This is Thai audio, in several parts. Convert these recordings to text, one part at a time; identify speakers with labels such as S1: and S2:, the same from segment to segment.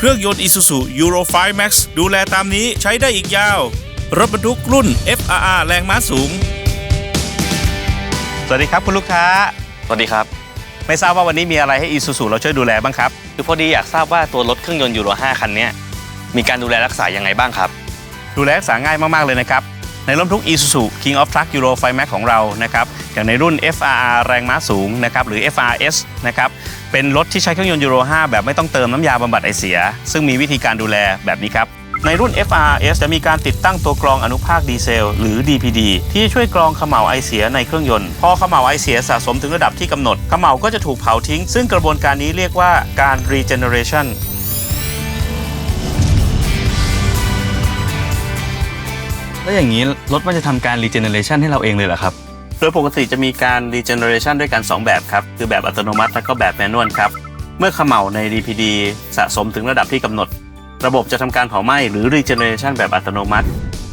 S1: เครื่องยนต์ Isuzu Euro 5 Max ดูแลตามนี้ใช้ได้อีกยาว รถบรรทุกรุ่น FRR แรงม้าสูง
S2: สวัสดีครับคุณลูกค้า
S3: สวัสดีครับ
S2: ไม่ทราบว่าวันนี้มีอะไรให้ Isuzu เราช่วยดูแลบ้างครับ
S3: คือพอดีอยากทราบว่าตัวรถเครื่องยนต์ยูโร5คันเนี้ยมีการดูแลรักษายังไงบ้างครับ
S2: ดูแลรักษาง่ายมากๆเลยนะครับ ในรถบรรทุก Isuzu King of Truck Euro 5 Max ของเรานะครับอย่างในรุ่น FRR แรงม้าสูงนะครับหรือ FRS นะครับเป็นรถที่ใช้เครื่องยนต์ยูโร 5 แบบไม่ต้องเติมน้ำยาบำบัดไอเสีย ซึ่งมีวิธีการดูแลแบบนี้ครับในรุ่น FRS จะมีการติดตั้งตัวกรองอนุภาคดีเซล หรือ DPD ที่ช่วยกรองเขม่าวไอเสียในเครื่องยนต์ พอเขม่าวไอเสียสะสมถึงระดับที่กำหนดเขม่าวก็จะถูกเผาทิ้ง ซึ่งกระบวนการนี้เรียกว่าการ regeneration
S4: แล้วอย่างนี้รถมันจะทำการ regeneration ให้เราเองเลยเหรอครับ
S2: โดยปกติจะมีการ regeneration ด้วยกัน 2 แบบครับ คือแบบอัตโนมัติและก็แบบแมนนวลครับ เมื่อเขม่าใน DPD สะสมถึงระดับที่กำหนด ระบบจะทำการเผาไหม้หรือ regeneration แบบอัตโนมัติ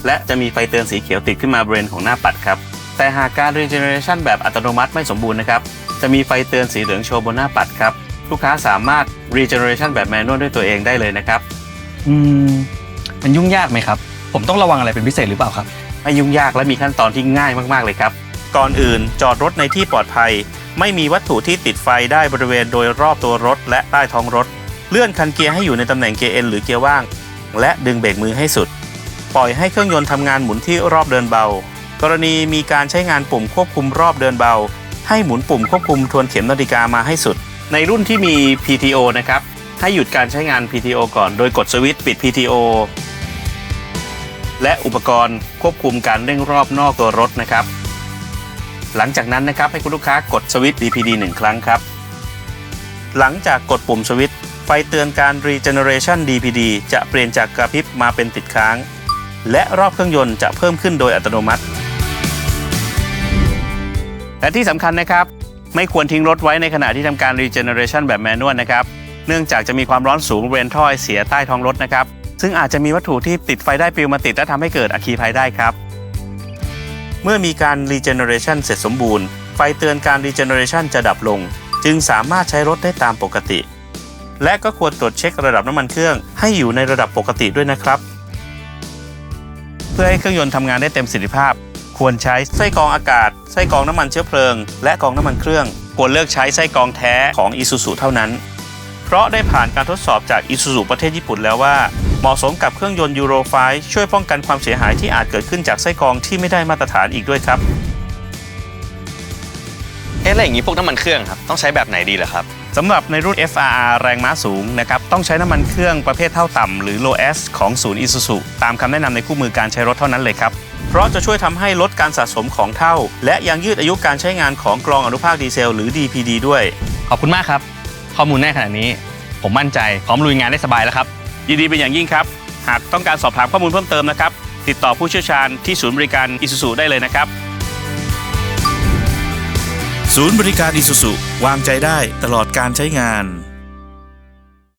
S2: และจะมีไฟเตือนสีเขียวติดขึ้นมาบริเวณของหน้าปัดครับ แต่หากการ regeneration แบบอัตโนมัติไม่สมบูรณ์นะครับ จะมีไฟเตือนสีเหลืองโชว์บนหน้าปัดครับ ลูกค้าสามารถ regeneration แบบแมนนวลด้วยตัวเองได้เลยนะครับ
S4: อืม มันยุ่งยากไหมครับ ผมต้องระวังอะไรเป็นพิเศษหรือเปล่าครับ
S2: ไม่ยุ่งยากและมีขั้นตอนที่ง่ายมาก ๆ เลยครับ ก่อนอื่นจอดรถในที่ปลอดภัย ไม่มีวัตถุที่ติดไฟได้บริเวณโดยรอบตัวรถ และใต้ท้องรถ เลื่อนคันเกียร์ให้อยู่ในตำแหน่งเกียร์เอ็นหรือเกียร์ว่าง และดึงเบรกมือให้สุด ปล่อยให้เครื่องยนต์ทำงานหมุนที่รอบเดินเบา กรณีมีการใช้งานปุ่มควบคุมรอบเดินเบา ให้หมุนปุ่มควบคุมทวนเข็มนาฬิกามาให้สุด ในรุ่นที่มี PTO นะครับให้หยุดการใช้งาน PTO ก่อน โดยกดสวิตช์ปิด PTO และอุปกรณ์ควบคุมการเร่งรอบนอกตัวรถนะครับ หลังจากนั้นนะครับให้คุณลูกค้ากดสวิตช์ DPD 1 ครั้งครับ หลังจากกดปุ่มสวิตช์ไฟเตือนการ Regeneration DPD จะเปลี่ยนจากกระพริบมาเป็นติดค้าง และรอบเครื่องยนต์จะเพิ่มขึ้นโดยอัตโนมัติ และที่สำคัญนะครับ ไม่ควรทิ้งรถไว้ในขณะที่ทำการ Regeneration แบบแมนนวลนะครับ เนื่องจากจะมีความร้อนสูงบริเวนท่อไอเสียใต้ท้องรถนะครับ ซึ่งอาจจะมีวัตถุที่ติดไฟได้ปลิวมาติดและทำให้เกิดอัคคีภัยได้ครับ เมื่อมีการ regeneration เสร็จสมบูรณ์ ไฟเตือนการ regeneration จะดับลง จึงสามารถใช้รถได้ตามปกติ และก็ควรตรวจเช็คระดับน้ำมันเครื่องให้อยู่ในระดับปกติด้วยนะครับ เพื่อให้เครื่องยนต์ทำงานได้เต็มประสิทธิภาพ ควรใช้ไส้กรองอากาศ ไส้กรองน้ำมันเชื้อเพลิง และกรองน้ำมันเครื่อง ควรเลือกใช้ไส้กรองแท้ของ Isuzu เท่านั้นเพราะได้ผ่านการทดสอบจาก Isuzu ประเทศญี่ปุ่นแล้วว่า เหมาะสมกับเครื่องยนต์ยูโร5ช่วยป้องกันความเสียหายที่อาจเกิดขึ้นจากไส้กรองที่ไม่ได้มาตรฐานอีกด้วยครับ
S3: เอ๊ะแล้วอย่างนี้พวกน้ำมันเครื่องครับ ต้องใช้แบบไหนดีเหรอครับ
S2: สำหรับในรุ่น FRR แรงม้าสูงนะครับ ต้องใช้น้ำมันเครื่องประเภทเท่าต่ำหรือ Low S ของศูนย์ Isuzu ตามคำแนะนำในคู่มือการใช้รถเท่านั้นเลยครับ เพราะจะช่วยทำให้ลดการสะสมของเท่า และยังยืดอายุการใช้งานของกรองอนุภาคดีเซลหรือ DPD ด้วย
S4: ขอบคุณมากครับ ข้อมูลแน่ขนาดนี้ ผมมั่นใจพร้อมลุยงานได้สบายแล้วครับ
S2: ยินดีเป็นอย่างยิ่งครับ หากต้องการสอบถามข้อมูลเพิ่มเติมนะครับ ติดต่อผู้เชี่ยวชาญที่ศูนย์บริการอิสุสุได้เลยนะครับ
S1: ศูนย์บริการอิสุสุวางใจได้ตลอดการใช้งาน